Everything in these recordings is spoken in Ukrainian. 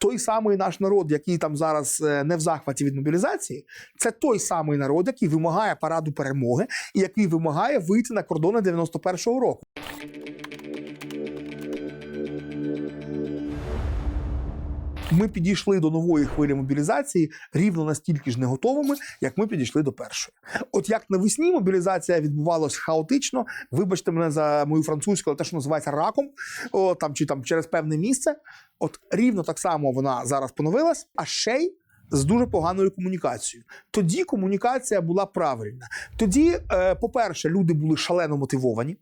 Той самий наш народ, який там зараз е, не в захваті від мобілізації, це той самий народ, який вимагає параду перемоги і який вимагає вийти на кордони 91-го року. Ми підійшли до нової хвилі мобілізації рівно настільки ж не готовими, як ми підійшли до першої. От як навесні мобілізація відбувалась хаотично, вибачте мене за мою французьку, але те, що називається раком, о, там чи там через певне місце. От рівно так само вона зараз поновилась, а ще й з дуже поганою комунікацією. Тоді комунікація була правильна. Тоді, е, по-перше, люди були шалено мотивовані.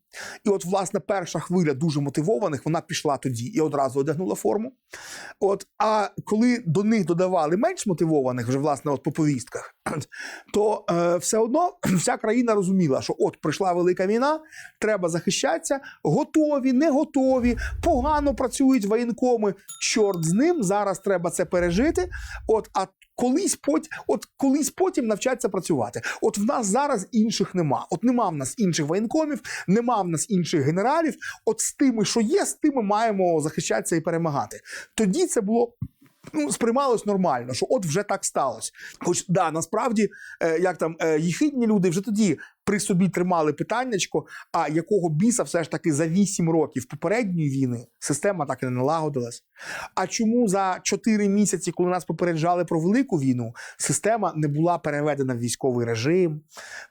І от, власне, перша хвиля дуже мотивованих, вона пішла тоді і одразу одягнула форму. От, а коли до них додавали менш мотивованих, вже власне, от по повістках, то е, все одно вся країна розуміла, що от прийшла велика війна, треба захищатися, готові, не готові, погано працюють воєнкоми. Чорт з ним, зараз треба це пережити. От, а колись потім, от колись потім навчаться працювати. От в нас зараз інших нема. От нема в нас інших воєнкомів, нема в нас інших генералів. От з тими, що є, з тими маємо захищатися і перемагати. Тоді це було. Ну, сприймалось нормально, що от вже так сталося. Хоч да, насправді, е, як там е, їхидні люди вже тоді при собі тримали питаннячко, а якого біса все ж таки за 8 років попередньої війни система так і не налагодилась. А чому за 4 місяці, коли нас попереджали про велику війну, система не була переведена в військовий режим?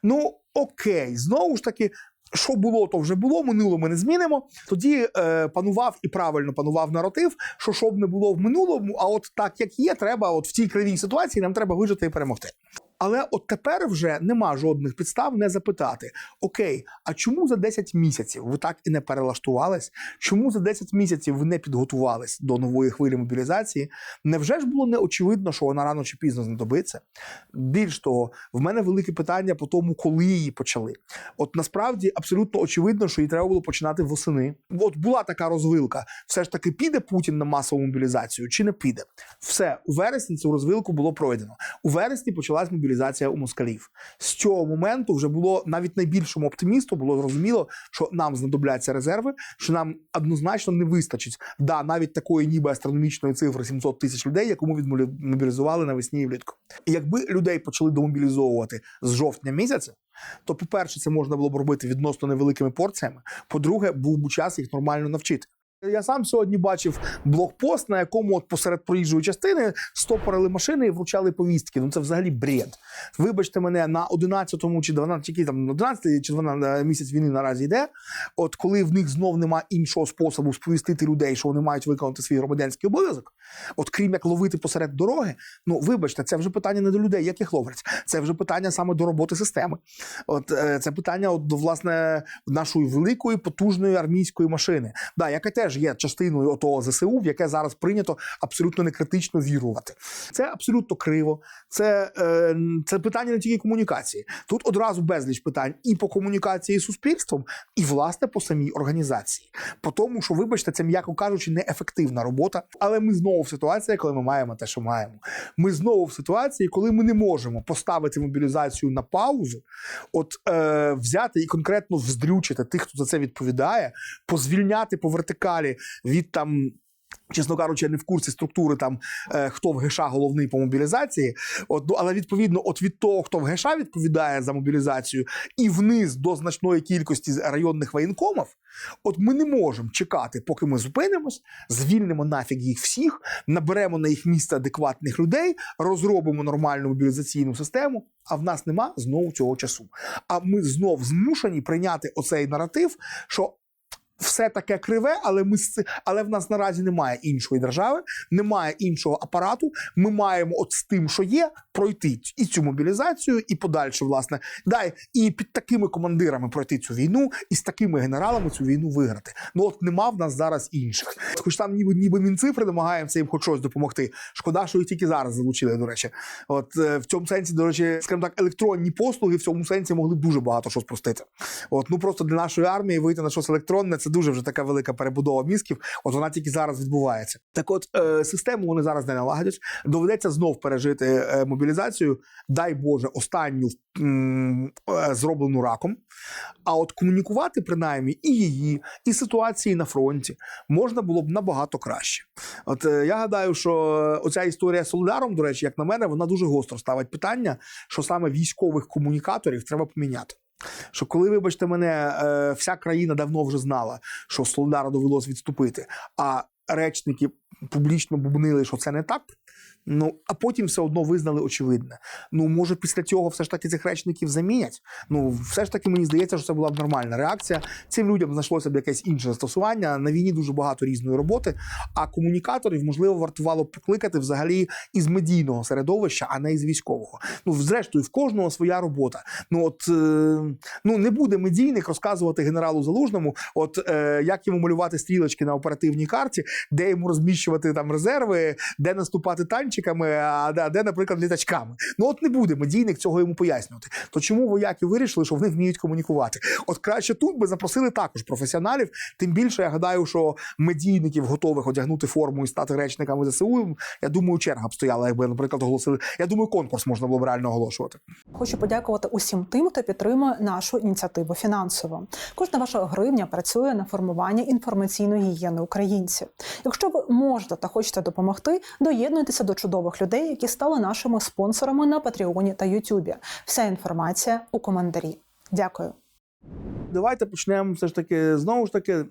Ну окей, знову ж таки. Що було, то вже було, минуло ми не змінимо. Тоді е, панував і правильно панував наратив, що щоб не було в минулому, а от так як є, треба, от в цій кривій ситуації нам треба вижити і перемогти. Але от тепер вже нема жодних підстав не запитати: Окей, а чому за 10 місяців ви так і не перелаштувались? Чому за 10 місяців ви не підготувались до нової хвилі мобілізації? Невже ж було не очевидно, що вона рано чи пізно знадобиться? Більш того, в мене велике питання по тому, коли її почали. От насправді абсолютно очевидно, що її треба було починати восени. От була така розвилка. Все ж таки піде Путін на масову мобілізацію чи не піде? Все у вересні цю розвилку було пройдено. У вересні почалась мобілізація у москалів. З цього моменту вже було навіть найбільшому оптимісту було зрозуміло, що нам знадобляться резерви, що нам однозначно не вистачить да навіть такої ніби астрономічної цифри 700 тисяч людей, яку ми відмобілізували навесні і влітку. І якби людей почали домобілізовувати з жовтня місяця. То, по-перше, це можна було б робити відносно невеликими порціями. По-друге, був би час їх нормально навчити. Я сам сьогодні бачив блокпост, на якому от посеред проїжджої частини стопорили машини і вручали повістки. Ну це взагалі бред. Вибачте мене на 11-му чи 12, який там 11 чи 12 місяць війни наразі йде. От коли в них знов нема іншого способу сповістити людей, що вони мають виконати свій громадянський обов'язок, от крім як ловити посеред дороги, ну вибачте, це вже питання не до людей, як їх ловлять. Це вже питання саме до роботи системи. От е, це питання от, до власне нашої великої потужної армійської машини, да, яка теж є частиною отого ЗСУ, в яке зараз прийнято абсолютно некритично вірувати. Це абсолютно криво. Це, е, це питання не тільки комунікації. Тут одразу безліч питань і по комунікації з суспільством, і власне по самій організації. По тому, що, вибачте, це м'яко кажучи, неефективна робота. Але ми знову в ситуації, коли ми маємо те, що маємо. Ми знову в ситуації, коли ми не можемо поставити мобілізацію на паузу, от е, взяти і конкретно вздрючити тих, хто за це відповідає, позвільняти по вертикалі від там. Чесно кажучи, я не в курсі структури там е, хто в ГШ головний по мобілізації. От, ну, але відповідно, от від того, хто в ГШ відповідає за мобілізацію, і вниз до значної кількості районних воєнкомів, от ми не можемо чекати, поки ми зупинимось, звільнимо нафіг їх всіх, наберемо на їх місце адекватних людей, розробимо нормальну мобілізаційну систему. А в нас нема знову цього часу. А ми знов змушені прийняти оцей наратив, що все таке криве, але ми з але в нас наразі немає іншої держави, немає іншого апарату. Ми маємо от з тим, що є, пройти і цю мобілізацію, і подальше, власне, дай і під такими командирами пройти цю війну, і з такими генералами цю війну виграти. Ну от нема в нас зараз інших. Хоч там ніби ніби мінцифри намагаємося їм хоч щось допомогти. Шкода, що їх тільки зараз залучили. До речі, от е, в цьому сенсі, до речі, скажімо так, електронні послуги в цьому сенсі могли б дуже багато що спростити. От ну просто для нашої армії вийти на щось електронне, це це дуже вже така велика перебудова мізків. От вона тільки зараз відбувається. Так, от е, систему вони зараз не налагодять. Доведеться знов пережити е, мобілізацію. Дай Боже, останню м, е, зроблену раком. А от комунікувати принаймні і її, і ситуації на фронті можна було б набагато краще. От е, я гадаю, що оця історія з Солидаром, до речі, як на мене, вона дуже гостро ставить питання, що саме військових комунікаторів треба поміняти. Що коли, вибачте мене, е, вся країна давно вже знала, що Солдара довелось відступити, а речники публічно бубнили, що це не так. Ну а потім все одно визнали очевидне. Ну може після цього все ж таки цих речників замінять. Ну все ж таки мені здається, що це була б нормальна реакція. Цим людям знайшлося б якесь інше застосування. На війні дуже багато різної роботи. А комунікаторів можливо вартувало б покликати взагалі із медійного середовища, а не із військового. Ну зрештою, в кожного своя робота. Ну от е, ну не буде медійник розказувати генералу залужному, от е, як йому малювати стрілочки на оперативній карті, де йому розміщувати там резерви, де наступати танчиками, а де, де, наприклад, літачками. Ну от не буде медійник цього йому пояснювати. То чому вояки вирішили, що вони вміють комунікувати? От краще тут би запросили також професіоналів. Тим більше я гадаю, що медійників готових одягнути форму і стати речниками ЗСУ. Я думаю, черга б стояла, якби, наприклад, оголосили. Я думаю, конкурс можна було б реально оголошувати. Хочу подякувати усім тим, хто підтримує нашу ініціативу фінансово. Кожна ваша гривня працює на формування інформаційної гігієни українців. Якщо ви можете та хочете допомогти, доєднуйтеся до чудових людей, які стали нашими спонсорами на Патреоні та Ютубі. Вся інформація у коментарі. Дякую. Давайте почнемо все ж таки знову ж таки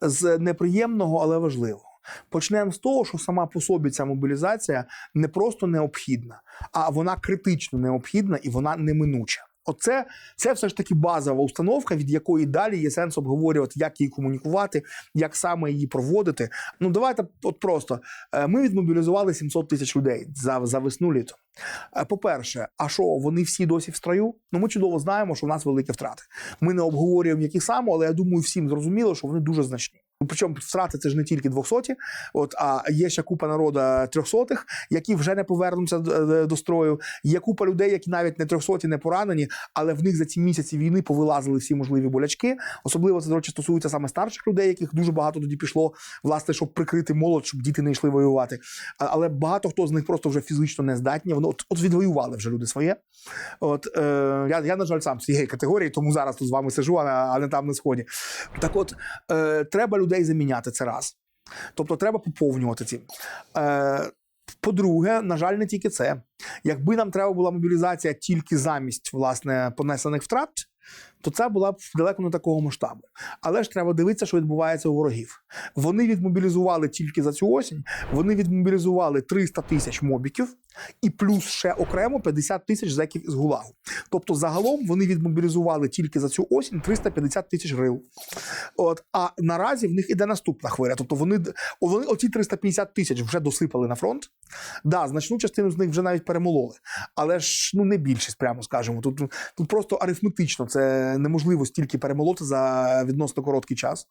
з неприємного, але важливого. Почнемо з того, що сама по собі ця мобілізація не просто необхідна, а вона критично необхідна і вона неминуча. Оце це все ж таки базова установка, від якої далі є сенс обговорювати, як її комунікувати, як саме її проводити. Ну давайте от просто Е, ми відмобілізували 700 тисяч людей за, за весну літо. Е, По-перше, а що вони всі досі в строю? Ну ми чудово знаємо, що в нас великі втрати. Ми не обговорюємо які саме, але я думаю, всім зрозуміло, що вони дуже значні. Ну, Причому втрати це ж не тільки 200, от а є ще купа народу трьохсотих, які вже не повернуться до, строю. Є купа людей, які навіть не трьохсоті, не поранені, але в них за ці місяці війни повилазили всі можливі болячки. Особливо це до речі стосується саме старших людей, яких дуже багато тоді пішло, власне, щоб прикрити молодь, щоб діти не йшли воювати. Але багато хто з них просто вже фізично не здатні. Вони от, от відвоювали вже люди своє. От е, я, я, на жаль, сам з цієї категорії, тому зараз тут з вами сижу, а, а не там на сході. Так от, е, треба людей заміняти це раз. Тобто треба поповнювати ці. Е, по-друге, на жаль, не тільки це. Якби нам треба була мобілізація тільки замість власне понесених втрат, то це була б далеко не такого масштабу. Але ж треба дивитися, що відбувається у ворогів. Вони відмобілізували тільки за цю осінь. Вони відмобілізували 300 тисяч мобіків і плюс ще окремо 50 тисяч зеків із гулагу. Тобто, загалом вони відмобілізували тільки за цю осінь 350 тисяч грил. От а наразі в них іде наступна хвиля. Тобто вони, вони оці 350 тисяч вже досипали на фронт. Да, значну частину з них вже навіть перемололи. Але ж ну не більшість, прямо скажемо. Тут, тут просто арифметично це неможливо стільки перемолоти за відносно короткий час.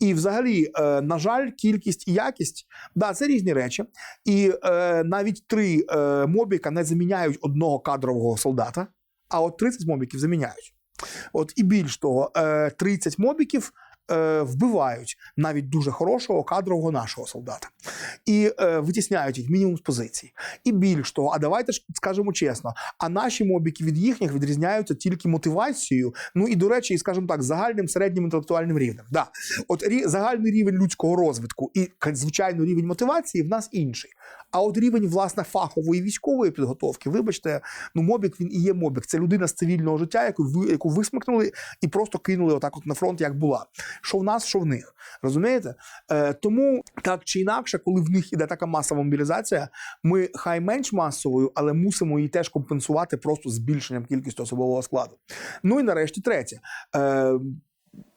І взагалі, е, на жаль, кількість і якість да, це різні речі. І е, навіть три е, мобіка не заміняють одного кадрового солдата, а от 30 мобіків заміняють. От і більш того, е, 30 мобіків. Е, Вбивають навіть дуже хорошого кадрового нашого солдата і е, витісняють їх мінімум з позицій. І більш того, а давайте ж скажемо чесно: а наші мобіки від їхніх відрізняються тільки мотивацією. Ну і до речі, і скажімо так, загальним середнім інтелектуальним рівнем. Да. От рі, загальний рівень людського розвитку і звичайно рівень мотивації в нас інший. А от рівень власне фахової військової підготовки, вибачте, ну мобік він і є мобік. Це людина з цивільного життя, яку ви яку висмикнули і просто кинули отак, от на фронт, як була. Що в нас, що в них. Розумієте? Е, тому так чи інакше, коли в них іде така масова мобілізація, ми хай менш масовою, але мусимо її теж компенсувати просто збільшенням кількості особового складу. Ну і нарешті третє. Е,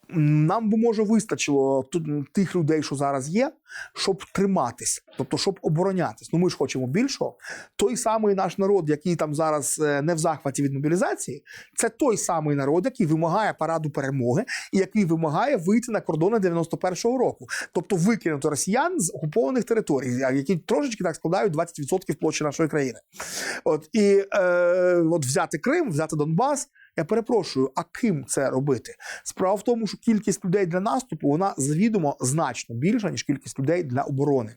нам би може вистачило тих людей, що зараз є, щоб триматись, тобто щоб оборонятись. Ну ми ж хочемо більшого. Той самий наш народ, який там зараз е, не в захваті від мобілізації, це той самий народ, який вимагає параду перемоги і який вимагає вийти на кордони 91-го року, тобто викинути росіян з окупованих територій, які трошечки так складають 20% площі нашої країни. От і е, от взяти Крим, взяти Донбас Я перепрошую, а ким це робити? Справа в тому, що кількість людей для наступу вона завідомо значно більша, ніж кількість людей для оборони.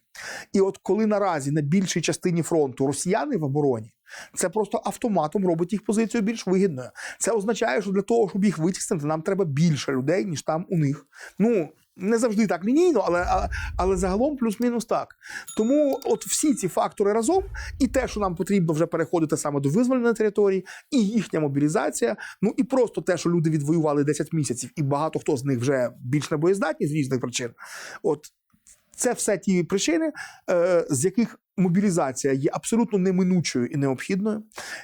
І от коли наразі на більшій частині фронту росіяни в обороні, це просто автоматом робить їх позицію більш вигідною. Це означає, що для того, щоб їх витіснити, нам треба більше людей, ніж там у них. Ну не завжди так лінійно, але, але, але загалом плюс-мінус так. Тому от всі ці фактори разом, і те, що нам потрібно вже переходити саме до визволеної території, і їхня мобілізація, ну і просто те, що люди відвоювали 10 місяців, і багато хто з них вже більш не боєздатні з різних причин. От це все ті причини, е, з яких мобілізація є абсолютно неминучою і необхідною.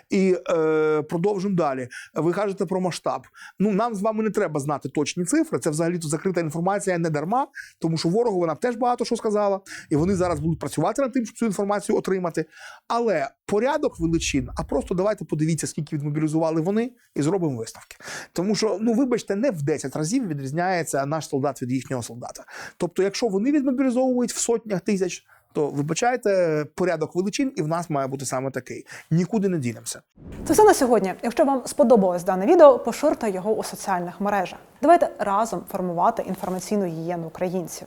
І е, продовжимо далі. Ви кажете про масштаб. Ну нам з вами не треба знати точні цифри. Це взагалі то закрита інформація не дарма, тому що ворогу вона теж багато що сказала, і вони зараз будуть працювати над тим, щоб цю інформацію отримати. Але порядок величин, а просто давайте подивіться, скільки відмобілізували вони, і зробимо виставки. Тому що, ну вибачте, не в 10 разів відрізняється наш солдат від їхнього солдата. Тобто, якщо вони відмобілізовують в сотнях тисяч, то вибачайте порядок величин, і в нас має бути саме такий. Нікуди не дінемося. Це все на сьогодні. Якщо вам сподобалось дане відео, поширте його у соціальних мережах. Давайте разом формувати інформаційну гігієну українців.